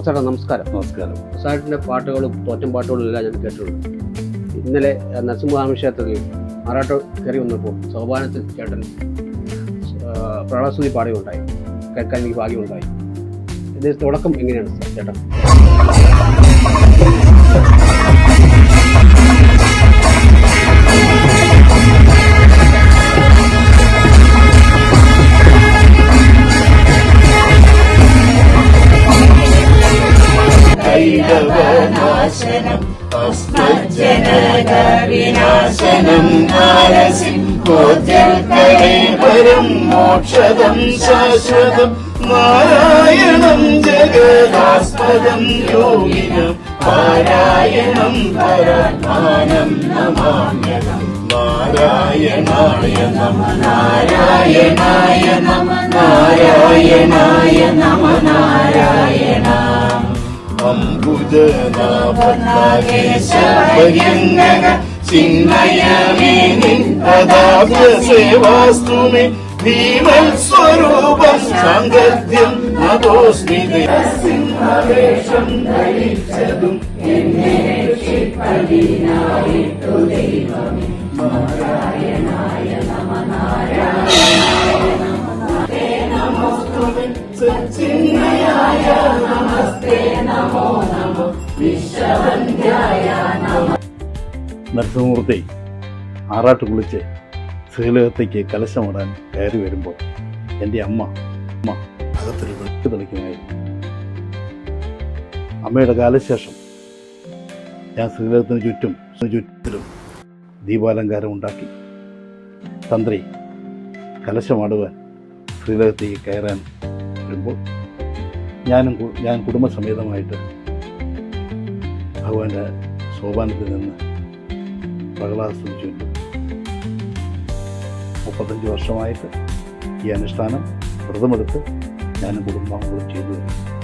പ്രസാദ് നമസ്കാരം. നമസ്കാരം. പ്രസാദിന്റെ പാട്ടുകളും തോറ്റം പാട്ടുകളും എല്ലാം ഞാൻ കേട്ടിട്ടുണ്ട്. ഇന്നലെ നരസിംഹസ്വാമി ക്ഷേത്രത്തിൽ ആറാട്ട് കയറി വന്നപ്പോൾ സോപാനത്തിൽ ചേട്ടൻ പ്രളസ്തുതി പാടുകയുണ്ടായി കേൾക്കാൻ എനിക്ക് ഭാഗ്യമുണ്ടായി. ഇതിന്റെ തുടക്കം എങ്ങനെയാണ് സർ ചേട്ടൻ ൈതവനാശനം അസ്മജ്ജനകവിനാശനം വരും മോക്ഷദം ശാശ്വതം നാരായണം ജഗദാസ്പദം യോഗിനം പാരായണം പരമാനം നമാമ്യകം നാരായണായ നമ നാരായണായ നമ നാരായണായ അംബുജനാഭനാഗേശഭയങ്കര ചിന്മയമേ നിൻ പദാബ്ജ സേവാസ്തു മേ ഭീമൽ സ്വരൂപം സാങ്കദ്യം നതോസ്മി സിംഹവേഷം ധരിച്ചതും എന്നെ രക്ഷിപ്പതിനായിട്ടു ദൈവമേ. നാരായണായ നമ. സച്ചിന്മയായ നമസ്തേ നമോ നരസിംഹമൂർത്തി ആറാട്ട് കുളിച്ച് ശ്രീലകത്തേക്ക് കലശമിടാൻ കയറി വരുമ്പോൾ എന്റെ അമ്മ അമ്മ അകത്തൊരു വെട്ട് തെളിക്കുമായിരുന്നു അമ്മയുടെ കാലശേഷം ഞാൻ ശ്രീലകത്തിന് ചുറ്റും ചുറ്റിലും ദീപാലങ്കാരം ഉണ്ടാക്കി. തന്ത്രി കലശമാടുവാൻ ശ്രീലകത്തേക്ക് കയറാൻ വരുമ്പോൾ ഞാനും ഞാൻ കുടുംബസമേതമായിട്ട് ഭഗവാന്റെ സോപാനത്തിൽ നിന്ന് പ്രഹ്ലാദിച്ചിട്ടുണ്ട് മുപ്പത്തഞ്ച് വർഷമായിട്ട് ഈ അനുഷ്ഠാനം വ്രതമെടുത്ത് ഞാനും കുടുംബം കൂടി ചെയ്തു വരുന്നു